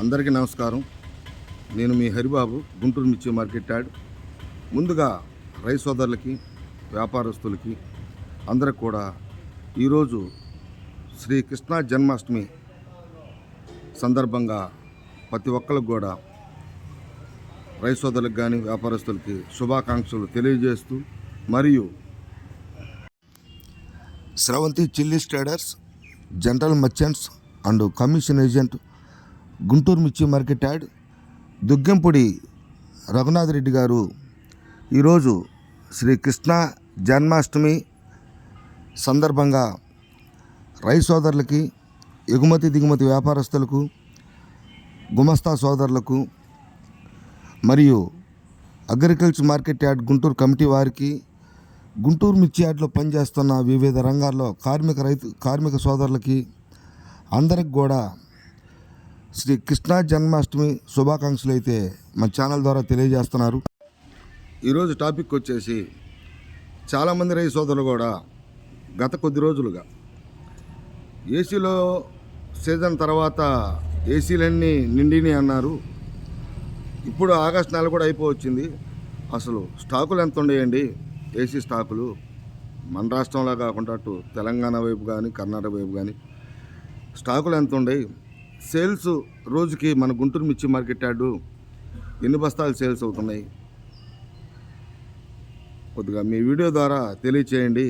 అందరికీ నమస్కారం. నేను మీ హరిబాబు గుంటూరు మిర్చి మార్కెట్ యాడ్. ముందుగా రైస్ సోదరులకి వ్యాపారస్తులకి అందరికి కూడా ఈరోజు శ్రీ కృష్ణ జన్మాష్టమి సందర్భంగా ప్రతి ఒక్కరికి కూడా రైస్ సోదరులకు కానీ వ్యాపారస్తులకి శుభాకాంక్షలు తెలియజేస్తూ మరియు Sravanthi chillies traders general merchants and commission agent Guntur మిర్చి మార్కెట్ యాడ్ దుగ్గంపొడి రఘునాథ్ రెడ్డి గారు ఈరోజు శ్రీ కృష్ణ జన్మాష్టమి సందర్భంగా రై సోదరులకి ఎగుమతి దిగుమతి వ్యాపారస్తులకు గుమస్తా సోదరులకు మరియు agriculture market yard Guntur committee వారికి గుంటూరు మిర్చి యార్డ్లో పనిచేస్తున్న వివిధ రంగాల్లో కార్మిక రైతు కార్మిక సోదరులకి అందరికి కూడా శ్రీ కృష్ణ జన్మాష్టమి శుభాకాంక్షలు అయితే మా ఛానల్ ద్వారా తెలియజేస్తున్నారు. ఈరోజు టాపిక్ వచ్చేసి చాలామంది రైతు సోదరులు కూడా గత కొద్ది రోజులుగా ఏసీలో సీజన్ తర్వాత ఏసీలన్నీ నిండిని అన్నారు. ఇప్పుడు ఆగస్ట్ నెల కూడా అయిపోవచ్చింది. అసలు స్టాకులు ఎంత ఉండేయండి? ఏసీ స్టాకులు మన రాష్ట్రంలో కాకుండా అటు తెలంగాణ వైపు కానీ కర్ణాటక వైపు కానీ స్టాకులు ఎంత ఉండేవి సేల్స్ రోజుకి మన గుంటూరు మిర్చి మార్కెట్ యార్డు ఎన్ని బస్తాలు సేల్స్ అవుతున్నాయి? కొద్దిగా మీ వీడియో ద్వారా తెలియచేయండి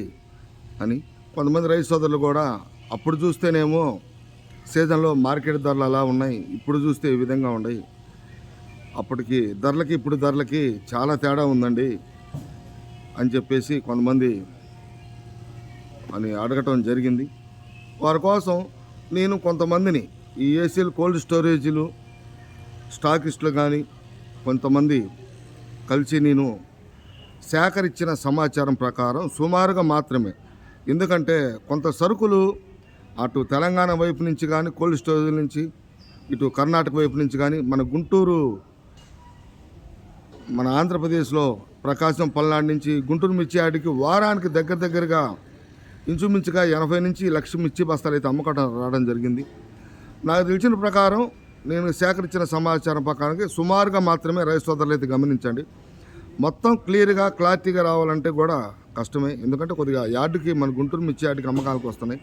అని కొంతమంది రైతు సోదరులు కూడా అప్పుడు చూస్తేనేమో సీజన్లో మార్కెట్ ధరలు అలా ఉన్నాయి ఇప్పుడు చూస్తే ఈ విధంగా ఉన్నాయి. అప్పటికి ధరలకి ఇప్పుడు ధరలకి చాలా తేడా ఉందండి అని చెప్పేసి కొంతమంది అని అడగటం జరిగింది. వారి కోసం నేను కొంతమందిని ఈ ఏసీలు కోల్డ్ స్టోరేజీలు స్టాకిస్టులు కానీ కొంతమంది కలిసి నేను సేకరించిన సమాచారం ప్రకారం సుమారుగా మాత్రమే. ఎందుకంటే కొంత సరుకులు అటు తెలంగాణ వైపు నుంచి కానీ కోల్డ్ స్టోరేజ్ నుంచి ఇటు కర్ణాటక వైపు నుంచి కానీ మన గుంటూరు మన ఆంధ్రప్రదేశ్లో ప్రకాశం పల్నాడు నుంచి గుంటూరు మిర్చి ఆడికి వారానికి దగ్గర దగ్గరగా ఇంచుమించుగా ఎనభై నుంచి లక్ష మిర్చి బస్తాలు అయితే అమ్మకం రావడం జరిగింది. నాకు తెలిసిన ప్రకారం నేను సేకరించిన సమాచారం ప్రకారం సుమారుగా మాత్రమే రైతు సోదరులు అయితే గమనించండి. మొత్తం క్లియర్గా క్లారిటీగా రావాలంటే కూడా కష్టమే. ఎందుకంటే కొద్దిగా యార్డుకి మన గుంటూరు మిర్చి యార్డుకి అమ్మకాలకు వస్తున్నాయి.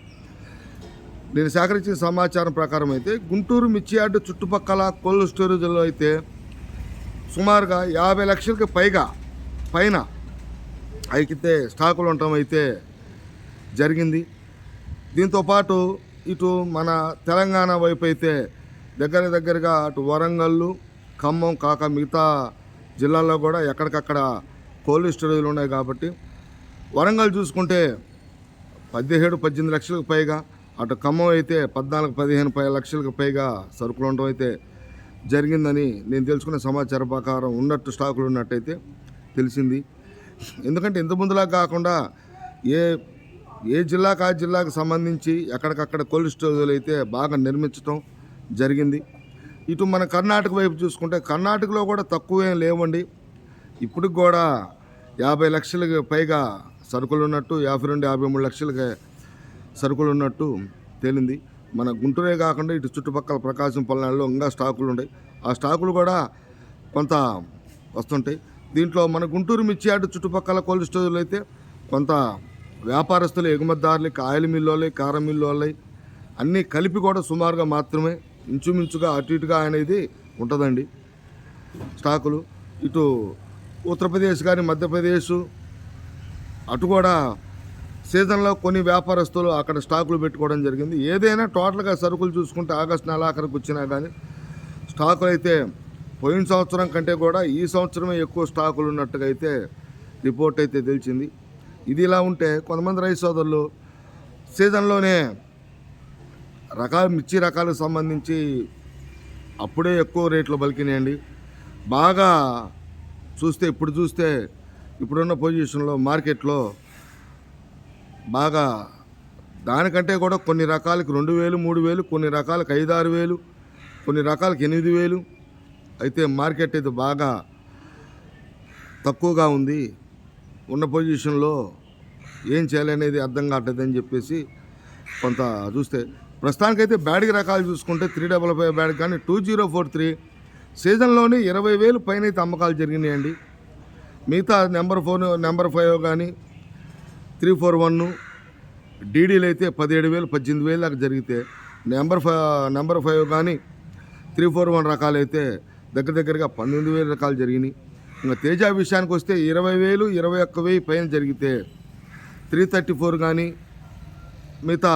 నేను సేకరించిన సమాచారం ప్రకారం అయితే గుంటూరు మిర్చి యార్డు చుట్టుపక్కల కోల్డ్ స్టోరేజ్లో అయితే సుమారుగా యాభై లక్షలకి పైగా పైన అయితే స్టాకులు ఉండటం అయితే జరిగింది. దీంతోపాటు ఇటు మన తెలంగాణ వైపు అయితే దగ్గర దగ్గరగా అటు వరంగల్లు ఖమ్మం కాక మిగతా జిల్లాల్లో కూడా ఎక్కడికక్కడ కోల్డ్ స్టోరేజ్లు ఉన్నాయి కాబట్టి వరంగల్ చూసుకుంటే పదిహేడు పద్దెనిమిది లక్షలకు పైగా అటు ఖమ్మం అయితే పద్నాలుగు పదిహేను పై లక్షలకు పైగా సరుకులు ఉండటం అయితే జరిగిందని నేను తెలుసుకున్న సమాచారం ప్రకారం ఉన్నట్టు స్టాకులు ఉన్నట్టయితే తెలిసింది. ఎందుకంటే ఇంత ముందులా కాకుండా ఏ ఏ జిల్లాకు ఆ జిల్లాకు సంబంధించి ఎక్కడికక్కడ కోల్డ్ స్టోరేజ్లు అయితే బాగా నిర్మించడం జరిగింది. ఇటు మన కర్ణాటక వైపు చూసుకుంటే కర్ణాటకలో కూడా తక్కువేం లేవండి. ఇప్పటికి కూడా యాభై లక్షలకి పైగా సరుకులు ఉన్నట్టు యాభై రెండు యాభై మూడు లక్షలకి సరుకులు ఉన్నట్టు తేలింది. మన గుంటూరే కాకుండా ఇటు చుట్టుపక్కల ప్రకాశం పల్నాడులో ఇంకా స్టాకులు ఉన్నాయి. ఆ స్టాకులు కూడా కొంత వస్తుంటాయి. దీంట్లో మన గుంటూరు మిర్చి అటు చుట్టుపక్కల కోల్డ్ స్టోరేజ్లు అయితే కొంత వ్యాపారస్తులు ఎగుమతిదారులు కాయల మిల్లు కారం మిల్లు అన్నీ కలిపి కూడా సుమారుగా మాత్రమే ఇంచుమించుగా అటు ఇటుగా అనేది ఉంటుందండి. స్టాకులు. ఇటు ఉత్తరప్రదేశ్ కానీ మధ్యప్రదేశ్ అటు కూడా సీజన్లో కొన్ని వ్యాపారస్తులు అక్కడ స్టాకులు పెట్టుకోవడం జరిగింది. ఏదైనా టోటల్గా సరుకులు చూసుకుంటే ఆగస్టు నెలాఖరికి వచ్చినా కానీ స్టాకులు అయితే పోయిన సంవత్సరం కంటే కూడా ఈ సంవత్సరమే ఎక్కువ స్టాకులు ఉన్నట్టుగా అయితే రిపోర్ట్ అయితే తెలిసింది. ఇది ఇలా ఉంటే కొంతమంది రైతు సోదరులు సీజన్లోనే రకాల మిర్చి రకాలకు సంబంధించి అప్పుడే ఎక్కువ రేట్లు పలికినాయండి బాగా చూస్తే ఇప్పుడు చూస్తే ఇప్పుడున్న పొజిషన్లో మార్కెట్లో బాగా దానికంటే కూడా కొన్ని రకాలకి రెండు వేలు మూడు వేలు కొన్ని రకాలకు ఐదు ఆరు వేలు కొన్ని రకాలకు ఎనిమిది వేలు. అయితే మార్కెట్ అయితే బాగా తక్కువగా ఉంది. ఉన్న పొజిషన్లో ఏం చేయాలనేది అర్థం కావట్లేదని చెప్పేసి కొంత చూస్తే ప్రస్తుతానికైతే బ్యాడ్కి రకాలు చూసుకుంటే త్రీ డబల్ ఫైవ్ బ్యాడ్ కానీ టూ జీరో ఫోర్ త్రీ సీజన్లోనే ఇరవై వేలు పైన అయితే అమ్మకాలు జరిగినాయండి. మిగతా నెంబర్ ఫోన్ నెంబర్ ఫైవ్ కానీ త్రీ ఫోర్ వన్ డీడీలు అయితే పదిహేడు వేలు పద్దెనిమిది వేలు దాకా జరిగితే నెంబర్ ఫైవ్ నెంబర్ ఫైవ్ కానీ త్రీ ఫోర్ వన్ రకాలు అయితే దగ్గర దగ్గరగా పన్నెండు వేల రకాలు జరిగినాయి. ఇంకా తేజ విషయానికి వస్తే ఇరవై వేలు ఇరవై ఒక్క వెయ్యి పైన జరిగితే త్రీ థర్టీ ఫోర్ కానీ మిగతా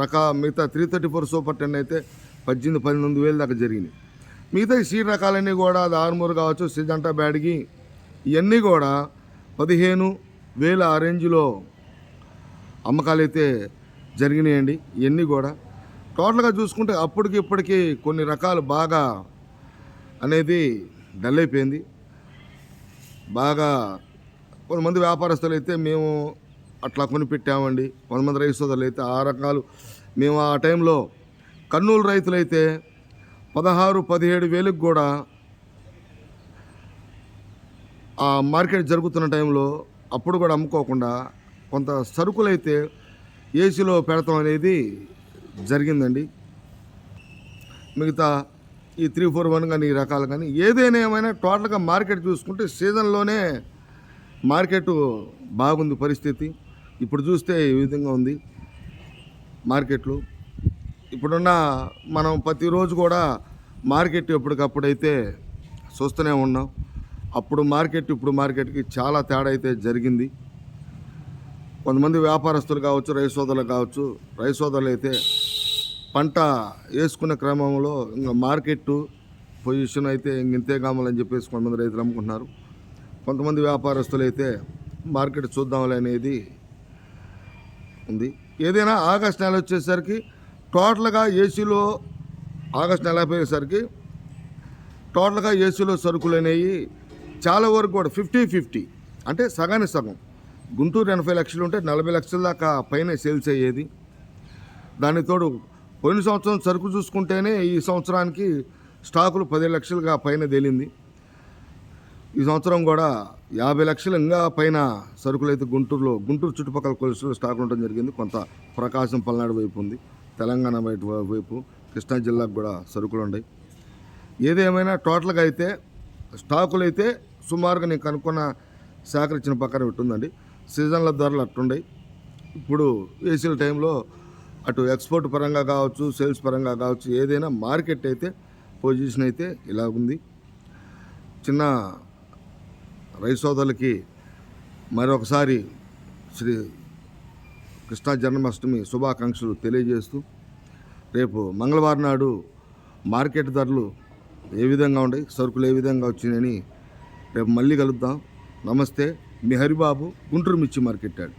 రకా మిగతా three thirty four super ten అయితే పద్దెనిమిది పన్నెండు వేలు దాకా జరిగినాయి. మిగతా ఈ సీడ్ రకాలన్నీ కూడా అది ఆర్మూర్ కావచ్చు సిజంటా బ్యాడ్గి ఇవన్నీ కూడా పదిహేను వేల ఆ రేంజ్లో అమ్మకాలు అయితే జరిగినాయండి. ఇవన్నీ కూడా టోటల్గా చూసుకుంటే అప్పటికి ఇప్పటికీ కొన్ని రకాలు బాగా అనేది డల్ అయిపోయింది. బాగా కొంతమంది వ్యాపారస్తులు అయితే మేము అట్లా కొనిపెట్టామండి కొంతమంది రైతు సోదరులు అయితే ఆ రకాలు. మేము ఆ టైంలో కర్నూలు రైతులైతే పదహారు పదిహేడు వేలకు కూడా ఆ మార్కెట్ జరుగుతున్న టైంలో అప్పుడు కూడా అమ్ముకోకుండా కొంత సరుకులైతే ఏసీలో పెడతాం అనేది జరిగిందండి. మిగతా ఈ త్రీ ఫోర్ వన్ కానీ ఈ రకాలు కానీ ఏదైనా ఏమైనా టోటల్గా మార్కెట్ చూసుకుంటే సీజన్లోనే మార్కెట్ బాగుంది పరిస్థితి. ఇప్పుడు చూస్తే ఈ విధంగా ఉంది మార్కెట్లు. ఇప్పుడున్న మనం ప్రతిరోజు కూడా మార్కెట్ ఎప్పటికప్పుడైతే చూస్తూనే ఉన్నాం. అప్పుడు మార్కెట్ ఇప్పుడు మార్కెట్కి చాలా తేడా అయితే జరిగింది. కొంతమంది వ్యాపారస్తులు కావచ్చు రైతు సోదరులు కావచ్చు రైతు సోదరులు అయితే పంట వేసుకునే క్రమంలో ఇంకా మార్కెట్ పొజిషన్ అయితే ఇంక ఇంతే కామాలని చెప్పేసి కొంతమంది రైతులు అమ్ముకుంటున్నారు కొంతమంది వ్యాపారస్తులు అయితే మార్కెట్ చూద్దాంలే అనేది ఉంది. ఏదైనా ఆగస్ట్ నెల వచ్చేసరికి టోటల్గా ఏసీలో ఆగస్ట్ నెల అయిపోయేసరికి టోటల్గా ఏసీలో సరుకులు అనేవి చాలా వరకు కూడా ఫిఫ్టీ ఫిఫ్టీ అంటే సగానికి సగం. గుంటూరు ఎనభై లక్షలు ఉంటే నలభై లక్షల దాకా పైన సేల్స్ అయ్యేది. దానితోడు పోయిన సంవత్సరం సరుకు చూసుకుంటేనే ఈ సంవత్సరానికి స్టాకులు పది లక్షలుగా పైన తేలింది. ఈ సంవత్సరం కూడా యాభై లక్షలు ఇంకా పైన సరుకులు అయితే గుంటూరులో గుంటూరు చుట్టుపక్కల కొలుసులో స్టాక్ ఉండడం జరిగింది. కొంత ప్రకాశం పల్నాడు వైపు ఉంది. తెలంగాణ వైపు వైపు కృష్ణా జిల్లాకు కూడా సరుకులు ఉన్నాయి. ఏదేమైనా టోటల్గా అయితే స్టాకులు అయితే సుమారుగా నేను కనుక్కున్న సేకరించిన పక్కన ఉంటుందండి సీజన్ల ధరలు అట్టుండయి. ఇప్పుడు ఏసీల టైంలో అటు ఎక్స్పోర్ట్ పరంగా కావచ్చు సేల్స్ పరంగా కావచ్చు ఏదైనా మార్కెట్ అయితే పొజిషన్ అయితే ఇలా ఉంది చిన్న రైతు సోదరులకి మరొకసారి శ్రీ కృష్ణా జన్మాష్టమి శుభాకాంక్షలు తెలియజేస్తూ రేపు మంగళవారం నాడు మార్కెట్ ధరలు ఏ విధంగా ఉన్నాయి సరుకులు ఏ విధంగా వచ్చినాయని రేపు మళ్ళీ కలుద్దాం. నమస్తే మీ హరిబాబు గుంటూరు మిర్చి మార్కెట్ యార్డ్